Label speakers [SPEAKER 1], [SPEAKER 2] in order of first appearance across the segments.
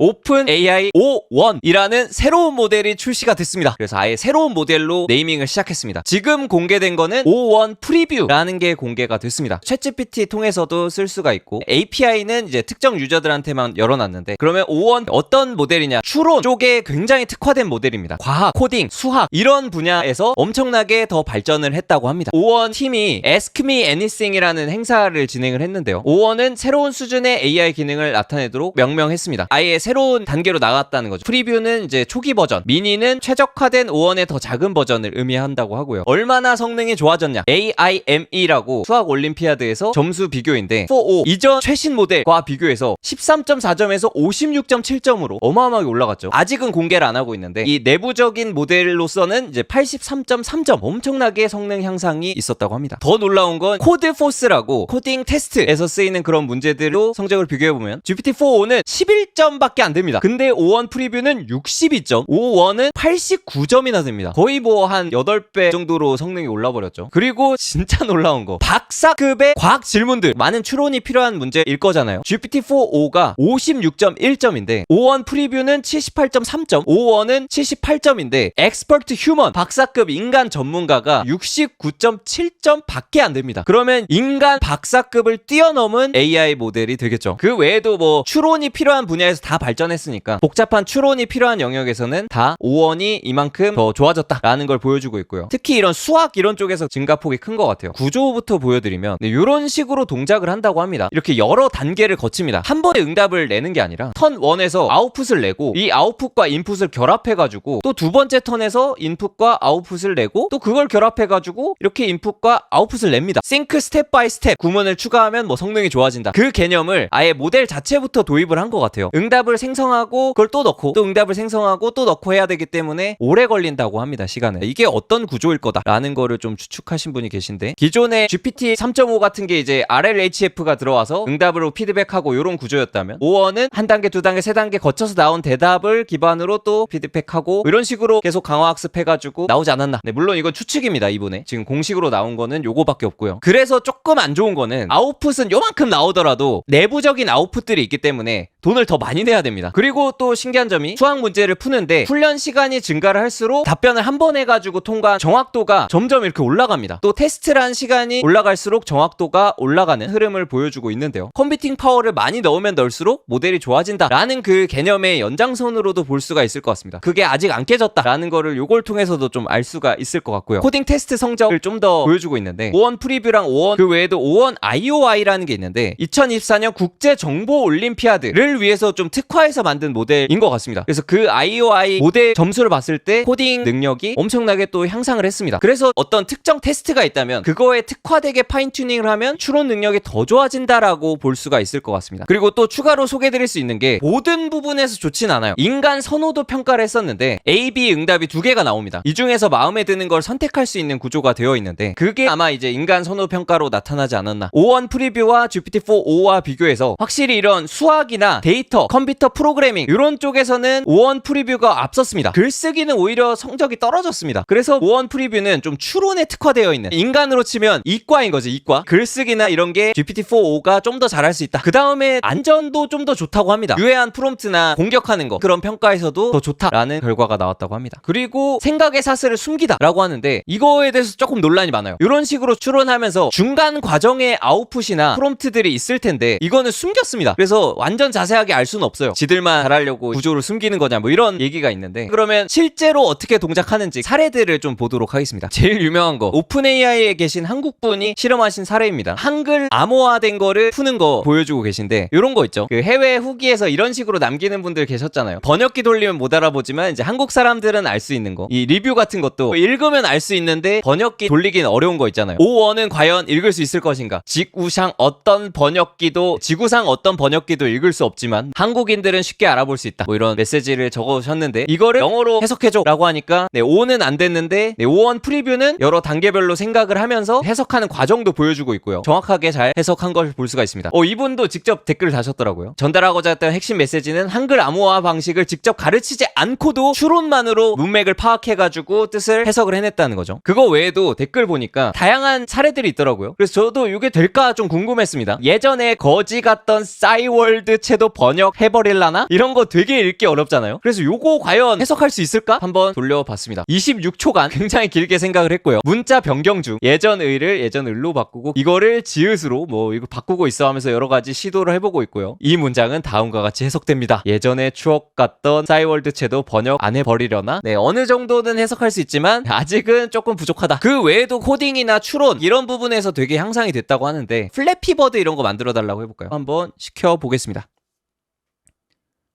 [SPEAKER 1] 오픈 AI 5.1이라는 새로운 모델이 출시가 됐습니다. 그래서 아예 새로운 모델로 네이밍을 시작했습니다. 지금 공개된 거는 5.1 프리뷰라는 게 공개가 됐습니다. 챗GPT 통해서도 쓸 수가 있고 API는 이제 특정 유저들한테만 열어놨는데 그러면 5.1 어떤 모델이냐? 추론 쪽에 굉장히 특화된 모델입니다. 과학, 코딩, 수학 이런 분야에서 엄청나게 더 발전을 했다고 합니다. 5원 팀이 Ask Me Anything이라는 행사를 진행을 했는데요. 5원은 새로운 수준의 AI 기능을 나타내도록 명명했습니다. 아예 새로운 단계로 나갔다는 거죠. 프리뷰는 이제 초기 버전, 미니는 최적화된 5원의 더 작은 버전을 의미한다고 하고요. 얼마나 성능이 좋아졌냐? AIME라고 수학 올림피아드에서 점수 비교인데 4.5 이전 최신 모델과 비교해서 13.4점에서 56.7점으로 어마어마하게 올라갔죠. 아직은 공개를 안 하고 있는데 이 내부적인 모델로서는 이제 83.3점 엄청나게 성능 향상이 있었다고 합니다. 더 놀라운 건 코드 포스라고 코딩 테스트에서 쓰이는 그런 문제들로 성적을 비교해 보면 GPT-4o는 11점밖에 안 됩니다. 근데 5원 프리뷰는 62점, 5원은 89점이나 됩니다. 거의 뭐 한 8배 정도로 성능이 올라 버렸죠. 그리고 진짜 놀라운 거 박사급의 과학 질문들 많은 추론이 필요한 문제일 거잖아요. GPT-4o가 56.1점인데 5원 프리뷰는 78.3점, 5원은 78점인데 엑스퍼트 휴먼 박사급 인간 전문가가 69.7점 밖에 안 됩니다. 그러면 인간 박사급을 뛰어넘은 AI 모델이 되겠죠. 그 외에도 뭐 추론이 필요한 분야에서 다 발 전했으니까 복잡한 추론이 필요한 영역에서는 다 5원이 이만큼 더 좋아졌다라는 걸 보여주고 있고요. 특히 이런 수학 이런 쪽에서 증가폭이 큰 것 같아요. 구조부터 보여드리면 네, 이런 식으로 동작을 한다고 합니다. 이렇게 여러 단계를 거칩니다. 한 번에 응답을 내는 게 아니라 턴 1에서 아웃풋을 내고 이 아웃풋과 인풋을 결합해가지고 또 두 번째 턴에서 인풋과 아웃풋을 내고 또 그걸 결합해가지고 이렇게 인풋과 아웃풋을 냅니다. 싱크 스텝 바이 스텝 구문을 추가하면 뭐 성능이 좋아진다. 그 개념을 아예 모델 자체부터 도입을 한 것 같아요. 응답을 생성하고 그걸 또 넣고 또 응답을 생성하고 또 넣고 해야 되기 때문에 오래 걸린다고 합니다. 시간을. 이게 어떤 구조일 거다라는 거를 좀 추측하신 분이 계신데 기존에 GPT 3.5 같은 게 이제 RLHF가 들어와서 응답으로 피드백하고 이런 구조였다면 5원은 한 단계, 두 단계, 세 단계 거쳐서 나온 대답을 기반으로 또 피드백하고 이런 식으로 계속 강화 학습해 가지고 나오지 않았나. 네, 물론 이건 추측입니다. 이분의 지금 공식으로 나온 거는 요거밖에 없고요. 그래서 조금 안 좋은 거는 아웃풋은 요만큼 나오더라도 내부적인 아웃풋들이 있기 때문에 돈을 더 많이 내야 됩니다. 그리고 또 신기한 점이 수학 문제를 푸는데 훈련 시간이 증가를 할수록 답변을 한 번 해가지고 통과 정확도가 점점 이렇게 올라갑니다. 또 테스트를 한 시간이 올라갈수록 정확도가 올라가는 흐름을 보여주고 있는데요. 컴퓨팅 파워를 많이 넣으면 넣을수록 모델이 좋아진다라는 그 개념의 연장선으로도 볼 수가 있을 것 같습니다. 그게 아직 안 깨졌다라는 거를 요걸 통해서도 좀 알 수가 있을 것 같고요. 코딩 테스트 성적을 좀 더 보여주고 있는데 5원 프리뷰랑 5원 그 외에도 5원 IOI라는 게 있는데 2024년 국제 정보 올림피아드를 위해서 좀 특화해서 만든 모델인 것 같습니다. 그래서 그 IOI 모델 점수를 봤을 때 코딩 능력이 엄청나게 또 향상을 했습니다. 그래서 어떤 특정 테스트가 있다면 그거에 특화되게 파인 튜닝을 하면 추론 능력이 더 좋아진다라고 볼 수가 있을 것 같습니다. 그리고 또 추가로 소개드릴 수 있는 게 모든 부분에서 좋진 않아요. 인간 선호도 평가를 했었는데 A, B 응답이 두 개가 나옵니다. 이 중에서 마음에 드는 걸 선택할 수 있는 구조가 되어 있는데 그게 아마 이제 인간 선호 평가로 나타나지 않았나. 5원 프리뷰와 GPT-4o와 비교해서 확실히 이런 수학이나 데이터, 컴퓨터 프로그래밍 이런 쪽에서는 5원 프리뷰가 앞섰습니다. 글쓰기는 오히려 성적이 떨어졌습니다. 그래서 5원 프리뷰는 좀 추론에 특화되어 있는 인간으로 치면 이과인 거지 이과. 글쓰기나 이런 게 GPT-4o가 좀 더 잘할 수 있다. 그 다음에 안전도 좀 더 좋다고 합니다. 유해한 프롬프트나 공격하는 거 그런 평가에서도 더 좋다라는 결과가 나왔다고 합니다. 그리고 생각의 사슬을 숨기다라고 하는데 이거에 대해서 조금 논란이 많아요. 이런 식으로 추론하면서 중간 과정에 아웃풋이나 프롬프트들이 있을 텐데 이거는 숨겼습니다. 그래서 완전 자세 하게 알 수는 없어요. 지들만 잘하려고 구조를 숨기는 거냐 뭐 이런 얘기가 있는데 그러면 실제로 어떻게 동작하는지 사례들을 좀 보도록 하겠습니다. 제일 유명한 거 오픈 AI에 계신 한국 분이 실험하신 사례입니다. 한글 암호화된 거를 푸는 거 보여주고 계신데 이런 거 있죠. 그 해외 후기에서 이런 식으로 남기는 분들 계셨잖아요. 번역기 돌리면 못 알아보지만 이제 한국 사람들은 알 수 있는 거. 이 리뷰 같은 것도 읽으면 알 수 있는데 번역기 돌리긴 어려운 거 있잖아요. 5원은 과연 읽을 수 있을 것인가? 지구상 어떤 번역기도 지구상 어떤 번역기도 읽을 수 없 지만 한국인들은 쉽게 알아볼 수 있다. 뭐 이런 메시지를 적어주셨는데 이거를 영어로 해석해줘라고 하니까 네 5는 안 됐는데 네 5원 프리뷰는 여러 단계별로 생각을 하면서 해석하는 과정도 보여주고 있고요. 정확하게 잘 해석한 걸 볼 수가 있습니다. 어 이분도 직접 댓글 다셨더라고요. 전달하고자 했던 핵심 메시지는 한글 암호화 방식을 직접 가르치지 않고도 추론만으로 문맥을 파악해가지고 뜻을 해석을 해냈다는 거죠. 그거 외에도 댓글 보니까 다양한 사례들이 있더라고요. 그래서 저도 이게 될까 좀 궁금했습니다. 예전에 거지 같던 싸이월드 채도 또 번역해버릴라나? 이런 거 되게 읽기 어렵잖아요. 그래서 요거 과연 해석할 수 있을까? 한번 돌려봤습니다. 26초간 굉장히 길게 생각을 했고요. 문자 변경 중 예전 의를 예전 을로 바꾸고 이거를 지읒으로 뭐 이거 바꾸고 있어 하면서 여러 가지 시도를 해보고 있고요. 이 문장은 다음과 같이 해석됩니다. 예전에 추억 같던 싸이월드 채도 번역 안 해버리려나? 네, 어느 정도는 해석할 수 있지만 아직은 조금 부족하다. 그 외에도 코딩이나 추론 이런 부분에서 되게 향상이 됐다고 하는데 플래피버드 이런 거 만들어 달라고 해볼까요? 한번 시켜보겠습니다.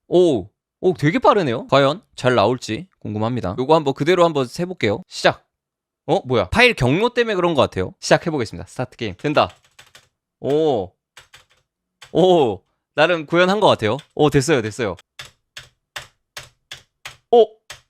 [SPEAKER 1] 오, 오, 되게 빠르네요. 과연 잘 나올지 궁금합니다. 요거 한번 그대로 한번 해볼게요. 시작. 어, 뭐야? 파일 경로 때문에 그런 것 같아요. 시작해보겠습니다. 스타트 게임. 된다. 오, 오, 나름 구현한 것 같아요. 오, 됐어요, 됐어요.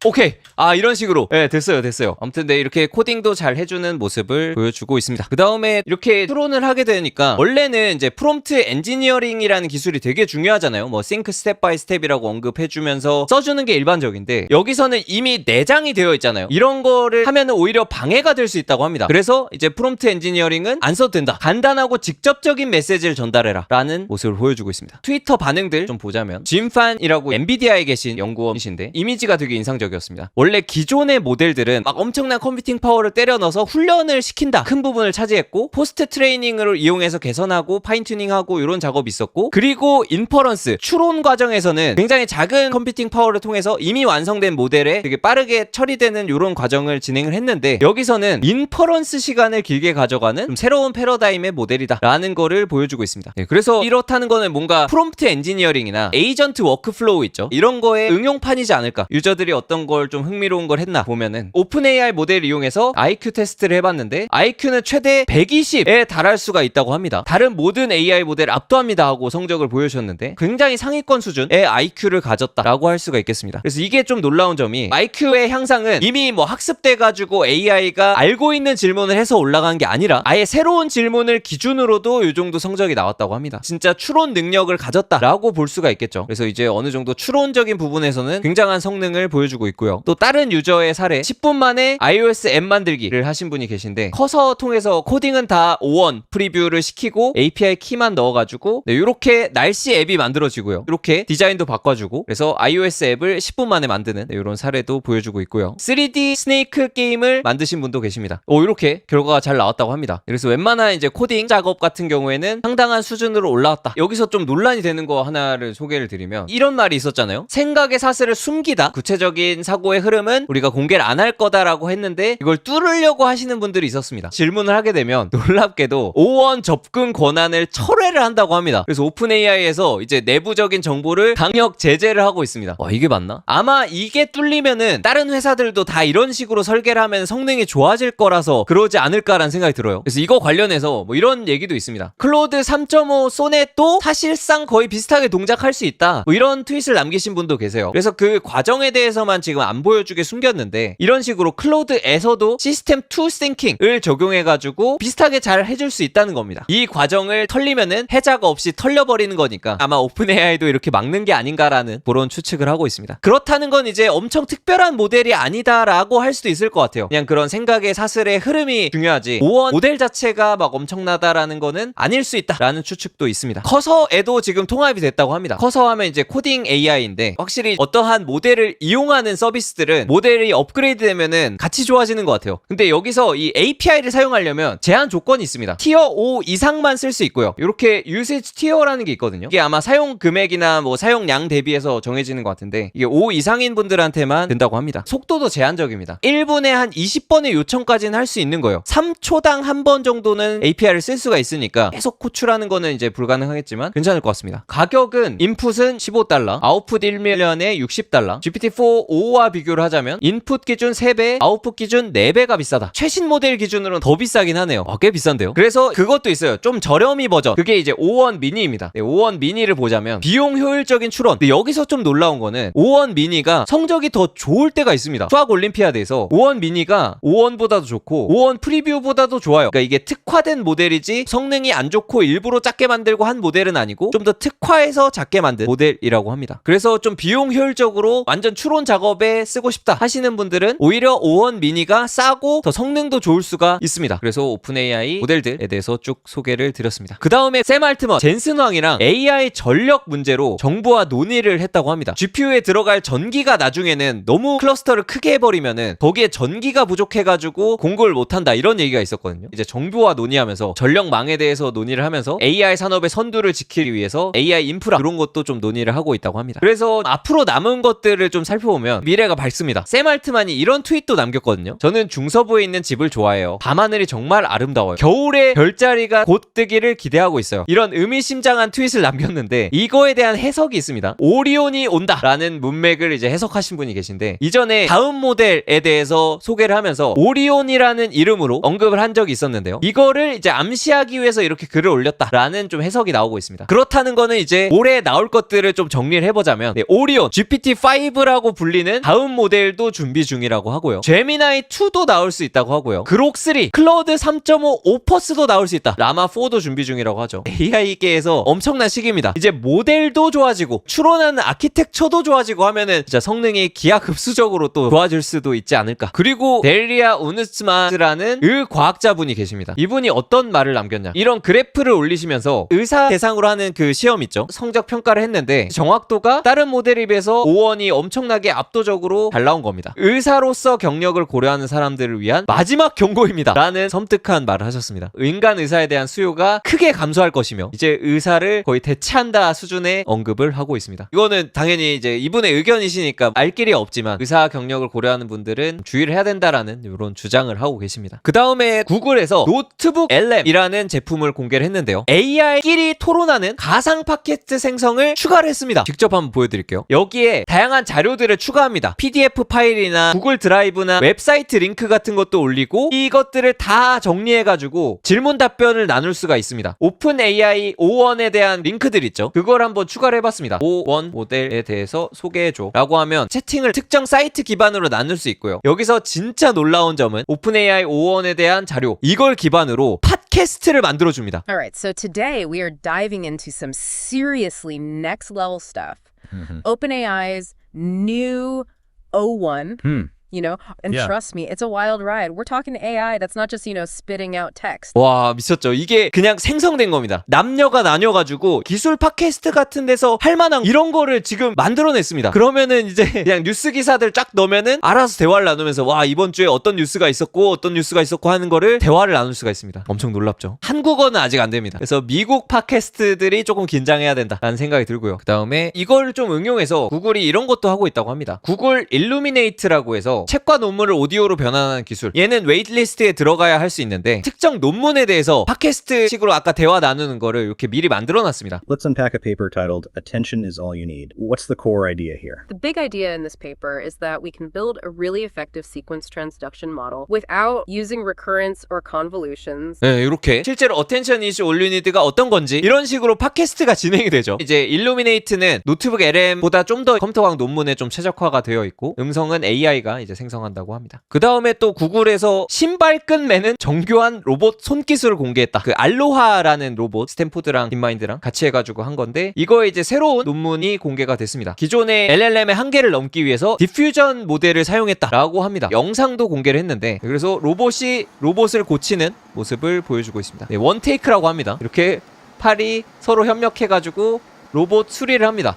[SPEAKER 1] 오, 오케이. 아, 이런 식으로. 네, 됐어요, 됐어요. 아무튼 네, 이렇게 코딩도 잘 해주는 모습을 보여주고 있습니다. 그 다음에 이렇게 추론을 하게 되니까, 원래는 이제 프롬프트 엔지니어링이라는 기술이 되게 중요하잖아요. 뭐, 싱크 스텝 바이 스텝이라고 언급해주면서 써주는 게 일반적인데, 여기서는 이미 내장이 되어 있잖아요. 이런 거를 하면은 오히려 방해가 될 수 있다고 합니다. 그래서 이제 프롬프트 엔지니어링은 안 써도 된다. 간단하고 직접적인 메시지를 전달해라. 라는 모습을 보여주고 있습니다. 트위터 반응들 좀 보자면, 짐판이라고 엔비디아에 계신 연구원이신데, 이미지가 되게 인상적이었 습니다. 원래 기존의 모델들은 막 엄청난 컴퓨팅 파워를 때려 넣어서 훈련을 시킨다. 큰 부분을 차지했고 포스트 트레이닝을 이용해서 개선하고 파인 튜닝하고 이런 작업이 있었고 그리고 인퍼런스 추론 과정에서는 굉장히 작은 컴퓨팅 파워를 통해서 이미 완성된 모델에 되게 빠르게 처리되는 이런 과정을 진행을 했는데 여기서는 인퍼런스 시간을 길게 가져가는 좀 새로운 패러다임의 모델이다라는 거를 보여주고 있습니다. 네, 그래서 이렇다는 거는 뭔가 프롬프트 엔지니어링이나 에이전트 워크플로우 있죠. 이런 거에 응용판이지 않을까. 유저들이 어떤 걸 좀 흥미로운 걸 했나 보면은 오픈 AI 모델을 이용해서 IQ 테스트를 해봤는데 IQ는 최대 120에 달할 수가 있다고 합니다. 다른 모든 AI 모델 압도합니다 하고 성적을 보여주셨는데 굉장히 상위권 수준의 IQ를 가졌다라고 할 수가 있겠습니다. 그래서 이게 좀 놀라운 점이 IQ의 향상은 이미 뭐 학습돼 가지고 AI가 알고 있는 질문을 해서 올라간 게 아니라 아예 새로운 질문을 기준으로도 이 정도 성적이 나왔다고 합니다. 진짜 추론 능력을 가졌다라고 볼 수가 있겠죠. 그래서 이제 어느 정도 추론적인 부분에서는 굉장한 성능을 보여주고 있고 요. 또 다른 유저의 사례 10분 만에 iOS 앱 만들기를 하신 분이 계신데 커서 통해서 코딩은 다 5원 프리뷰를 시키고 API 키만 넣어가지고 네, 이렇게 날씨 앱이 만들어지고요. 이렇게 디자인도 바꿔주고 그래서 iOS 앱을 10분 만에 만드는 네, 이런 사례도 보여주고 있고요. 3D 스네이크 게임을 만드신 분도 계십니다. 오 이렇게 결과가 잘 나왔다고 합니다. 그래서 웬만한 이제 코딩 작업 같은 경우에는 상당한 수준으로 올라왔다. 여기서 좀 논란이 되는 거 하나를 소개를 드리면 이런 말이 있었잖아요. 생각의 사슬을 숨기다. 구체적인 사고의 흐름은 우리가 공개를 안 할 거다라고 했는데 이걸 뚫으려고 하시는 분들이 있었습니다. 질문을 하게 되면 놀랍게도 5원 접근 권한을 철회를 한다고 합니다. 그래서 오픈 AI에서 이제 내부적인 정보를 강력 제재를 하고 있습니다. 와 이게 맞나? 아마 이게 뚫리면은 다른 회사들도 다 이런 식으로 설계를 하면 성능이 좋아질 거라서 그러지 않을까라는 생각이 들어요. 그래서 이거 관련해서 뭐 이런 얘기도 있습니다. 클로드 3.5 소넷도 사실상 거의 비슷하게 동작할 수 있다. 뭐 이런 트윗을 남기신 분도 계세요. 그래서 그 과정에 대해서만 지금 안 보여주게 숨겼는데 이런 식으로 클로드에서도 시스템 투 싱킹을 적용해가지고 비슷하게 잘 해줄 수 있다는 겁니다. 이 과정을 털리면은 해자가 없이 털려버리는 거니까 아마 오픈 AI도 이렇게 막는 게 아닌가라는 그런 추측을 하고 있습니다. 그렇다는 건 이제 엄청 특별한 모델이 아니다라고 할 수도 있을 것 같아요. 그냥 그런 생각의 사슬의 흐름이 중요하지. 5원 모델 자체가 막 엄청나다라는 거는 아닐 수 있다라는 추측도 있습니다. 커서에도 지금 통합이 됐다고 합니다. 커서 하면 이제 코딩 AI인데 확실히 어떠한 모델을 이용하는 서비스들은 모델이 업그레이드 되면은 같이 좋아지는 것 같아요. 근데 여기서 이 API를 사용하려면 제한 조건이 있습니다. 티어 5 이상만 쓸 수 있고요. 이렇게 유세지 티어라는 게 있거든요. 이게 아마 사용 금액이나 뭐 사용량 대비해서 정해지는 것 같은데 이게 5 이상인 분들한테만 된다고 합니다. 속도도 제한적입니다. 1분에 한 20번의 요청까지는 할 수 있는 거예요. 3초당 한 번 정도는 API를 쓸 수가 있으니까 계속 호출하는 거는 이제 불가능하겠지만 괜찮을 것 같습니다. 가격은 인풋은 15달러, 아웃풋 1밀리언에 60달러. GPT-4 5와 비교를 하자면 인풋 기준 3배, 아웃풋 기준 4배가 비싸다. 최신 모델 기준으로는 더 비싸긴 하네요. 아, 꽤 비싼데요. 그래서 그것도 있어요. 좀 저렴이 버전. 그게 이제 5원 미니입니다. 네, 5원 미니를 보자면 비용 효율적인 추론. 근데 여기서 좀 놀라운 거는 5원 미니가 성적이 더 좋을 때가 있습니다. 수학 올림피아드에서 5원 미니가 5원보다도 좋고 5원 프리뷰보다도 좋아요. 그러니까 이게 특화된 모델이지 성능이 안 좋고 일부러 작게 만들고 한 모델은 아니고 좀 더 특화해서 작게 만든 모델이라고 합니다. 그래서 좀 비용 효율적으로 완전 추론 작업 작업에 쓰고 싶다 하시는 분들은 오히려 5원 미니가 싸고 더 성능도 좋을 수가 있습니다. 그래서 오픈 AI 모델들에 대해서 쭉 소개를 드렸습니다. 그 다음에 샘 알트먼, 젠슨 왕이랑 AI 전력 문제로 정부와 논의를 했다고 합니다. GPU에 들어갈 전기가 나중에는 너무 클러스터를 크게 해버리면은 거기에 전기가 부족해가지고 공급을 못한다 이런 얘기가 있었거든요. 이제 정부와 논의하면서 전력망에 대해서 논의를 하면서 AI 산업의 선두를 지키기 위해서 AI 인프라 그런 것도 좀 논의를 하고 있다고 합니다. 그래서 앞으로 남은 것들을 좀 살펴보면 미래가 밝습니다. 샘 알트만이 이런 트윗도 남겼거든요. 저는 중서부에 있는 집을 좋아해요. 밤하늘이 정말 아름다워요. 겨울에 별자리가 곧 뜨기를 기대하고 있어요. 이런 의미심장한 트윗을 남겼는데 이거에 대한 해석이 있습니다. 오리온이 온다라는 문맥을 이제 해석하신 분이 계신데 이전에 다음 모델에 대해서 소개를 하면서 오리온이라는 이름으로 언급을 한 적이 있었는데요. 이거를 이제 암시하기 위해서 이렇게 글을 올렸다라는 좀 해석이 나오고 있습니다. 그렇다는 거는 이제 올해 나올 것들을 좀 정리를 해보자면 네, 오리온 GPT-5라고 불리는 다음 모델도 준비 중이라고 하고요. 제미나이 2도 나올 수 있다고 하고요. 그록 3, 클로드 3.5 오퍼스도 나올 수 있다. 라마 4도 준비 중이라고 하죠. AI계에서 엄청난 시기입니다. 이제 모델도 좋아지고 추론하는 아키텍처도 좋아지고 하면은 진짜 성능이 기하급수적으로 또 좋아질 수도 있지 않을까. 그리고 델리아 우누스마스라는 의 과학자분이 계십니다. 이분이 어떤 말을 남겼냐? 이런 그래프를 올리시면서 의사 대상으로 하는 그 시험 있죠? 성적 평가를 했는데 정확도가 다른 모델에 비해서 5원이 엄청나게 압도 적으로 잘 나온 겁니다. 의사로서 경력을 고려하는 사람들을 위한 마지막 경고입니다. 라는 섬뜩한 말을 하셨습니다. 인간 의사에 대한 수요가 크게 감소할 것이며 이제 의사를 거의 대체한다 수준의 언급을 하고 있습니다. 이거는 당연히 이제 이분의 의견이시니까 알 길이 없지만 의사 경력을 고려하는 분들은 주의를 해야 된다라는 이런 주장을 하고 계십니다. 그 다음에 구글에서 노트북 LM이라는 제품을 공개를 했는데요. AI끼리 토론하는 가상 팟캐스트 생성을 추가를 했습니다. 직접 한번 보여드릴게요. 여기에 다양한 자료들을 추가 합니다. PDF 파일이나 구글 드라이브나 웹사이트 링크 같은 것도 올리고 이것들을 다 정리해가지고 질문 답변을 나눌 수가 있습니다. 오픈 AI 5원에 대한 링크들 있죠. 그걸 한번 추가를 해봤습니다. 5원 모델에 대해서 소개해줘 라고 하면 채팅을 특정 사이트 기반으로 나눌 수 있고요. 여기서 진짜 놀라운 점은 오픈 AI 5원에 대한 자료 이걸 기반으로 팟캐스트를 만들어줍니다.
[SPEAKER 2] All right, so today we are diving into some seriously next level stuff. OpenAI's new O1,
[SPEAKER 3] Hmm.
[SPEAKER 2] You know, and
[SPEAKER 3] Yeah.
[SPEAKER 2] trust me, it's a wild ride. We're talking AI that's not just, you know, spitting out text.
[SPEAKER 1] 와 미쳤죠. 이게 그냥 생성된 겁니다. 남녀가 나뉘어가지고 기술 팟캐스트 같은 데서 할 만한 이런 거를 지금 만들어냈습니다. 그러면은 이제 그냥 뉴스 기사들 쫙 넣으면은 알아서 대화를 나누면서 와 이번 주에 어떤 뉴스가 있었고 어떤 뉴스가 있었고 하는 거를 대화를 나눌 수가 있습니다. 엄청 놀랍죠. 한국어는 아직 안 됩니다. 그래서 미국 팟캐스트들이 조금 긴장해야 된다라는 생각이 들고요. 그 다음에 이걸 좀 응용해서 구글이 이런 것도 하고 있다고 합니다. 구글 일루미네이트라고 해서 책과 논문을 오디오로 변환하는 기술 얘는 웨이트리스트에 들어가야 할 수 있는데 특정 논문에 대해서 팟캐스트 식으로 아까 대화 나누는 거를 이렇게 미리 만들어 놨습니다
[SPEAKER 3] Let's unpack a paper titled Attention is All You Need. What's the core idea here?
[SPEAKER 2] The big idea in this paper is that we can build a really effective sequence transduction model without using recurrence or convolutions.
[SPEAKER 1] 네, 이렇게 실제로 어텐션 이슈 올리니드가 어떤 건지 이런 식으로 팟캐스트가 진행이 되죠. 이제 일루미네이트는 노트북 LM보다 좀 더 컴퓨터광 논문에 좀 최적화가 되어 있고 음성은 AI가 이제 생성한다고 합니다. 그 다음에 또 구글에서 신발끈 매는 정교한 로봇 손기술을 공개했다. 그 알로하라는 로봇 스탠포드랑 딥마인드랑 같이 해가지고 한 건데 이거에 이제 새로운 논문이 공개가 됐습니다. 기존의 LLM의 한계를 넘기 위해서 디퓨전 모델을 사용했다라고 합니다. 영상도 공개를 했는데 그래서 로봇이 로봇을 고치는 모습을 보여주고 있습니다. 네, 원테이크라고 합니다. 이렇게 팔이 서로 협력해가지고 로봇 수리를 합니다.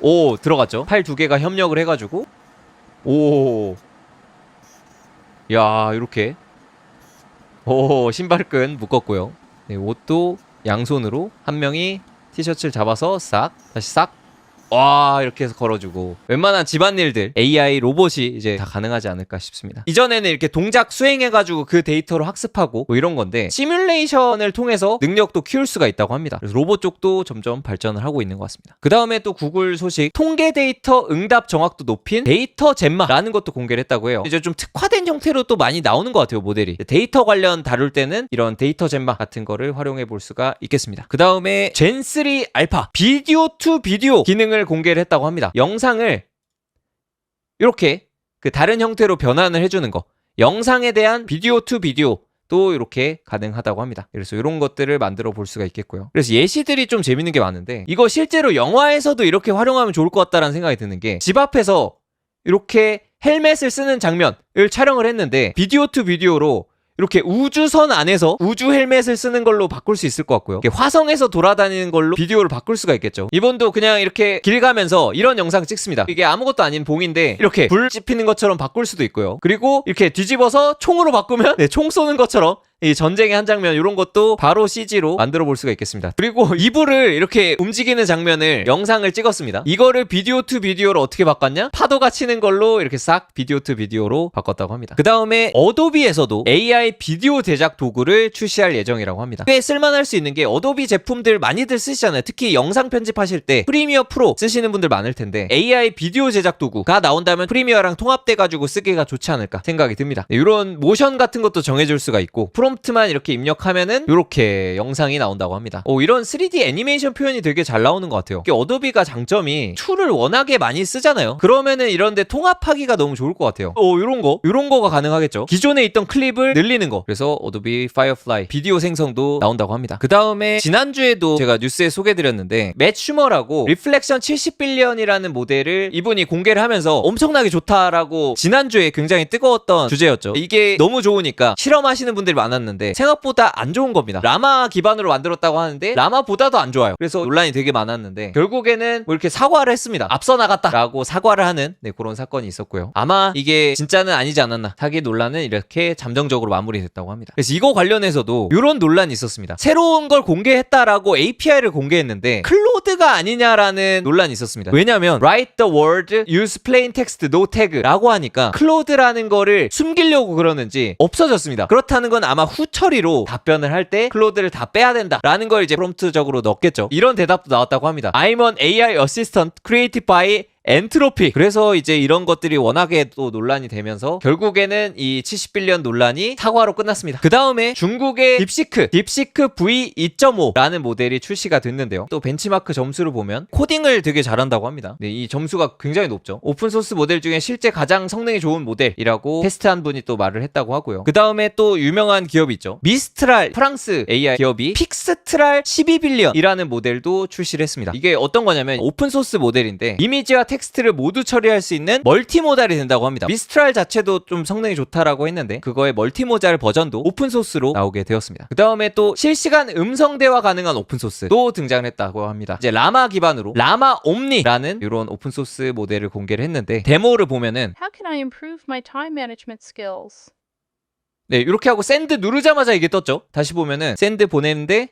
[SPEAKER 1] 오 들어갔죠. 팔 두 개가 협력을 해가지고 오. 야 이렇게 오 신발끈 묶었고요. 네, 옷도 양손으로 한 명이 티셔츠를 잡아서 싹 다시 싹. 와 이렇게 해서 걸어주고. 웬만한 집안일들 AI 로봇이 이제 다 가능하지 않을까 싶습니다. 이전에는 이렇게 동작 수행해가지고 그 데이터로 학습하고 뭐 이런 건데 시뮬레이션을 통해서 능력도 키울 수가 있다고 합니다. 그래서 로봇 쪽도 점점 발전을 하고 있는 것 같습니다. 그 다음에 또 구글 소식. 통계 데이터 응답 정확도 높인 데이터 젠마라는 것도 공개를 했다고 해요. 이제 좀 특화된 형태로 또 많이 나오는 것 같아요 모델이. 데이터 관련 다룰 때는 이런 데이터 젠마 같은 거를 활용해 볼 수가 있겠습니다. 그 다음에 젠3 알파. 비디오 투 비디오 기능을 공개를 했다고 합니다 영상을 이렇게 그 다른 형태로 변환을 해주는 거 영상에 대한 비디오 투 비디오 또 이렇게 가능하다고 합니다. 그래서 이런 것들을 만들어 볼 수가 있겠고요. 그래서 예시들이 좀 재밌는 게 많은데 이거 실제로 영화에서도 이렇게 활용하면 좋을 것 같다라는 생각이 드는 게 집 앞에서 이렇게 헬멧을 쓰는 장면을 촬영을 했는데 비디오 투 비디오로 이렇게 우주선 안에서 우주 헬멧을 쓰는 걸로 바꿀 수 있을 것 같고요. 화성에서 돌아다니는 걸로 비디오를 바꿀 수가 있겠죠. 이분도 그냥 이렇게 길 가면서 이런 영상 찍습니다. 이게 아무것도 아닌 봉인데 이렇게 불 지피는 것처럼 바꿀 수도 있고요. 그리고 이렇게 뒤집어서 총으로 바꾸면 네, 총 쏘는 것처럼 이 전쟁의 한 장면 이런 것도 바로 CG로 만들어 볼 수가 있겠습니다. 그리고 이불을 이렇게 움직이는 장면을 영상을 찍었습니다. 이거를 비디오 투 비디오로 어떻게 바꿨냐? 파도가 치는 걸로 이렇게 싹 비디오 투 비디오로 바꿨다고 합니다. 그 다음에 어도비에서도 AI 비디오 제작 도구를 출시할 예정이라고 합니다. 꽤 쓸만할 수 있는 게 어도비 제품들 많이들 쓰시잖아요. 특히 영상 편집하실 때 프리미어 프로 쓰시는 분들 많을 텐데 AI 비디오 제작 도구가 나온다면 프리미어랑 통합돼 가지고 쓰기가 좋지 않을까 생각이 듭니다. 네, 이런 모션 같은 것도 정해줄 수가 있고 프 롬프트만 이렇게 입력하면은 이렇게 영상이 나온다고 합니다. 오, 이런 3D 애니메이션 표현이 되게 잘 나오는 것 같아요. 어도비가 장점이 툴을 워낙에 많이 쓰잖아요. 그러면은 이런데 통합하기가 너무 좋을 것 같아요. 오, 이런 거, 이런 거가 가능하겠죠. 기존에 있던 클립을 늘리는 거. 그래서 어도비 파이어플라이 비디오 생성도 나온다고 합니다. 그 다음에 지난주에도 제가 뉴스에 소개드렸는데 맷 슈머라고 리플렉션 70빌리언이라는 모델을 이분이 공개를 하면서 엄청나게 좋다라고 지난주에 굉장히 뜨거웠던 주제였죠. 이게 너무 좋으니까 실험하시는 분들이 많았는데 생각보다 안 좋은 겁니다. 라마 기반으로 만들었다고 하는데 라마보다도 안 좋아요. 그래서 논란이 되게 많았는데 결국에는 뭐 이렇게 사과를 했습니다. 앞서 나갔다라고 사과를 하는 네, 그런 사건이 있었고요. 아마 이게 진짜는 아니지 않았나. 사기 논란은 이렇게 잠정적으로 마무리됐다고 합니다. 그래서 이거 관련해서도 이런 논란이 있었습니다. 새로운 걸 공개했다라고 API를 공개했는데 클로드가 아니냐라는 논란이 있었습니다. 왜냐면 write the word use plain text no tag라고 하니까 클로드라는 거를 숨기려고 그러는지 없어졌습니다. 그렇다는 건 아마 후 처리로 답변을 할 때 클로드를 다 빼야 된다라는 걸 이제 프롬프트적으로 넣겠죠. 이런 대답도 나왔다고 합니다. I'm an AI assistant created by 엔트로피. 그래서 이제 이런 것들이 워낙에 또 논란이 되면서 결국에는 이 70빌리언 논란이 사과로 끝났습니다. 그 다음에 중국의 딥시크, 딥시크 V2.5라는 모델이 출시가 됐는데요. 또 벤치마크 점수를 보면 코딩을 되게 잘한다고 합니다. 네, 이 점수가 굉장히 높죠. 오픈소스 모델 중에 실제 가장 성능이 좋은 모델이라고 테스트한 분이 또 말을 했다고 하고요. 그 다음에 또 유명한 기업이 있죠. 미스트랄 프랑스 AI 기업이 픽스트랄 12빌리언이라는 모델도 출시를 했습니다. 이게 어떤 거냐면 오픈소스 모델인데 이미지와 텍 스트를 모두 처리할 수 있는 멀티모달이 된다고 합니다. 미스트랄 자체도 좀 성능이 좋다라고 했는데 그거의 멀티모달 버전도 오픈소스로 나오게 되었습니다. 그 다음에 또 실시간 음성 대화 가능한 오픈소스도 등장했다고 합니다. 이제 라마 기반으로 라마 옴니라는 이런 오픈소스 모델을 공개를 했는데 데모를 보면은
[SPEAKER 4] How can I improve my time management skills?
[SPEAKER 1] 네 이렇게 하고 샌드 누르자마자 이게 떴죠. 다시 보면은 샌드 보내는데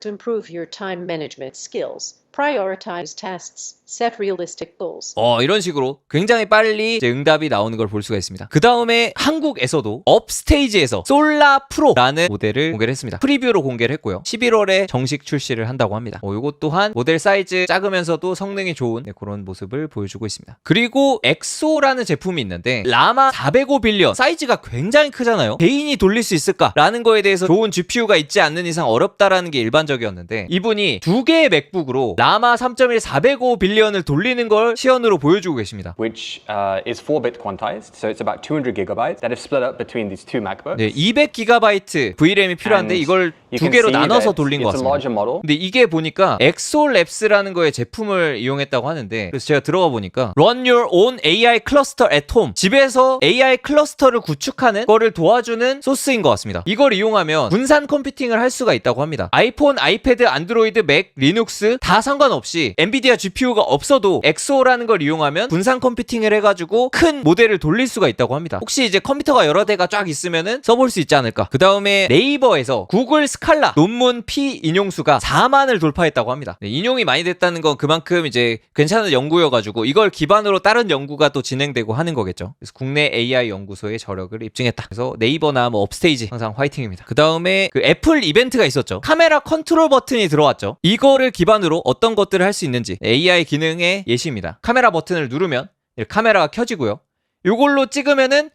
[SPEAKER 5] To improve your time management skills, prioritize tasks, set realistic goals.
[SPEAKER 1] 어, 이런 식으로 굉장히 빨리 응답이 나오는 걸 볼 수가 있습니다. 그 다음에 한국에서도 업스테이지에서 솔라 프로라는 모델을 공개를 했습니다. 프리뷰로 공개를 했고요. 11월에 정식 출시를 한다고 합니다. 어, 이것 또한 모델 사이즈 작으면서도 성능이 좋은 네, 그런 모습을 보여주고 있습니다. 그리고 엑소라는 제품이 있는데 라마 405 빌리언 사이즈가 굉장히 크잖아요. 개인이 돌릴 수 있을까라는 거에 대해서 좋은 GPU가 있지 않는 이상 어렵다라는 게 일반적이었는데 이분이 두 개의 맥북으로 라마 3.1 405 빌리언을 돌리는 걸 시연으로 보여주고 계십니다.
[SPEAKER 6] which uh, is 4-bit quantized, so it's about 200 gigabytes that is split up between these two MacBooks.
[SPEAKER 1] 네, 200GB VRAM이 필요한데 이걸 두 개로 나눠서 돌린 것 같습니다. 근데 이게 보니까 엑소랩스라는 거의 제품을 이용했다고 하는데 그래서 제가 들어가 보니까 Run your own AI cluster at home 집에서 AI 클러스터를 구축하는 거를 도와주는 소스인 것 같습니다. 이걸 이용하면 분산 컴퓨팅을 할 수가 있다고 합니다. 아이폰, 아이패드, 안드로이드, 맥, 리눅스 다 상관없이 엔비디아 GPU가 없어도 엑소라는 걸 이용하면 분산 컴퓨팅을 해가지고 큰 모델을 돌릴 수가 있다고 합니다. 혹시 이제 컴퓨터가 여러 대가 쫙 있으면은 써볼 수 있지 않을까. 그 다음에 네이버에서 구글 스 칼라 논문 피 인용수가 4만을 돌파했다고 합니다. 네, 인용이 많이 됐다는 건 그만큼 이제 괜찮은 연구여가지고 이걸 기반으로 다른 연구가 또 진행되고 하는 거겠죠. 그래서 국내 AI 연구소의 저력을 입증했다. 그래서 네이버나 뭐 업스테이지 항상 화이팅입니다. 그 다음에 그 애플 이벤트가 있었죠. 카메라 컨트롤 버튼이 들어왔죠. 이거를 기반으로 어떤 것들을 할 수 있는지 AI 기능의 예시입니다. 카메라 버튼을 누르면 카메라가 켜지고요. 이걸로 찍으면은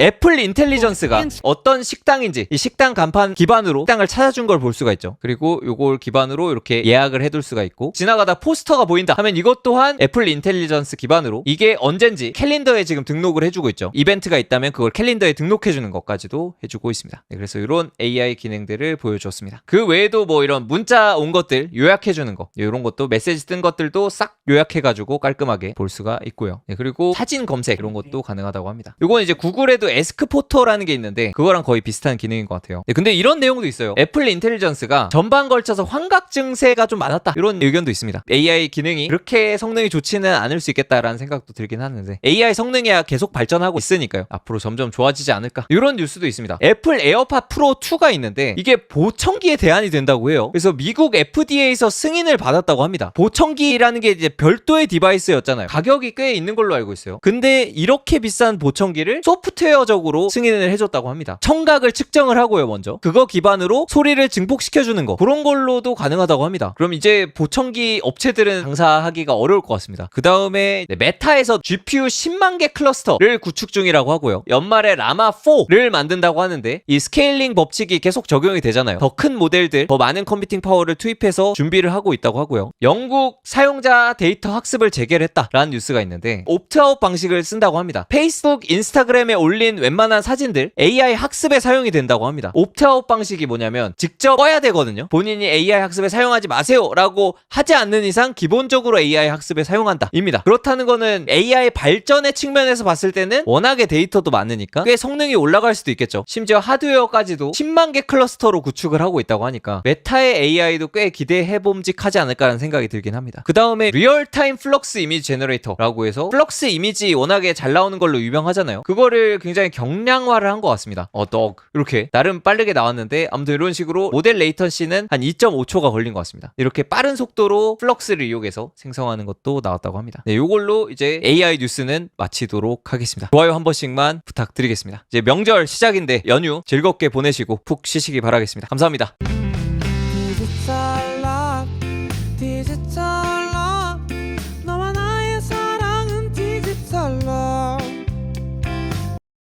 [SPEAKER 1] 애플 인텔리전스가 어떤 식당인지 이 식당 간판 기반으로 식당을 찾아준 걸 볼 수가 있죠. 그리고 요걸 기반으로 이렇게 예약을 해둘 수가 있고 지나가다 포스터가 보인다 하면 이것 또한 애플 인텔리전스 기반으로 이게 언젠지 캘린더에 지금 등록을 해주고 있죠. 이벤트가 있다면 그걸 캘린더에 등록해주는 것까지도 해주고 있습니다. 네, 그래서 이런 AI 기능들을 보여주었습니다. 그 외에도 뭐 이런 문자 온 것들 요약해주는 거 이런 것도 메시지 뜬 것들도 싹 요약해가지고 깔끔하게 볼 수가 있고요. 네, 그리고 사진 검색 이런 것도 가능하다고 합니다. 이건 이제 구글에도 에스크 포토라는 게 있는데 그거랑 거의 비슷한 기능인 것 같아요. 네, 근데 이런 내용도 있어요. 애플 인텔리전스가 전반 걸쳐서 환각 증세가 좀 많았다 이런 의견도 있습니다. AI 기능이 그렇게 성능이 좋지는 않을 수 있겠다라는 생각도 들긴 하는데 AI 성능이야 계속 발전하고 있으니까요. 앞으로 점점 좋아지지 않을까 이런 뉴스도 있습니다. 애플 에어팟 프로 2가 있는데 이게 보청기에 대안이 된다고 해요. 그래서 미국 FDA에서 승인을 받았다고 합니다. 보청기라는 게 이제 별도의 디바이스였잖아요. 가격이 꽤 있는 걸로 알고 있어요. 근데 이렇게 비싼 보청기를 소프트웨어 적으로 승인을 해줬다고 합니다. 청각을 측정을 하고요, 먼저. 그거 기반으로 소리를 증폭시켜주는 거. 그런 걸로도 가능하다고 합니다. 그럼 이제 보청기 업체들은 장사하기가 어려울 것 같습니다. 그 다음에 메타에서 GPU 10만 개 클러스터를 구축 중이라고 하고요. 연말에 라마 4를 만든다고 하는데 이 스케일링 법칙이 계속 적용이 되잖아요. 더 큰 모델들, 더 많은 컴퓨팅 파워를 투입해서 준비를 하고 있다고 하고요. 영국 사용자 데이터 학습을 재개했다라는 뉴스가 있는데 옵트아웃 방식을 쓴다고 합니다. 페이스북, 인스타그램에 올린 웬만한 사진들 AI 학습에 사용이 된다고 합니다. 옵트아웃 방식이 뭐냐면 직접 꺼야 되거든요. 본인이 AI 학습에 사용하지 마세요라고 하지 않는 이상 기본적으로 AI 학습에 사용한다입니다. 그렇다는 거는 AI 발전의 측면에서 봤을 때는 워낙에 데이터도 많으니까 꽤 성능이 올라갈 수도 있겠죠. 심지어 하드웨어까지도 10만 개 클러스터로 구축을 하고 있다고 하니까 메타의 AI도 꽤 기대해 봄직하지 않을까라는 생각이 들긴 합니다. 그 다음에 리얼타임 플럭스 이미지 제너레이터라고 해서 플럭스 이미지 워낙에 잘 나오는 걸로 유명하잖아요. 그거를 굉장히 경량화를 한 것 같습니다. 어떡 이렇게 나름 빠르게 나왔는데 아무튼 이런 식으로 모델 레이턴시는 한 2.5초가 걸린 것 같습니다. 이렇게 빠른 속도로 플럭스를 이용해서 생성하는 것도 나왔다고 합니다. 네, 이걸로 이제 AI 뉴스는 마치도록 하겠습니다. 좋아요 한 번씩만 부탁드리겠습니다. 이제 명절 시작인데 연휴 즐겁게 보내시고 푹 쉬시기 바라겠습니다. 감사합니다.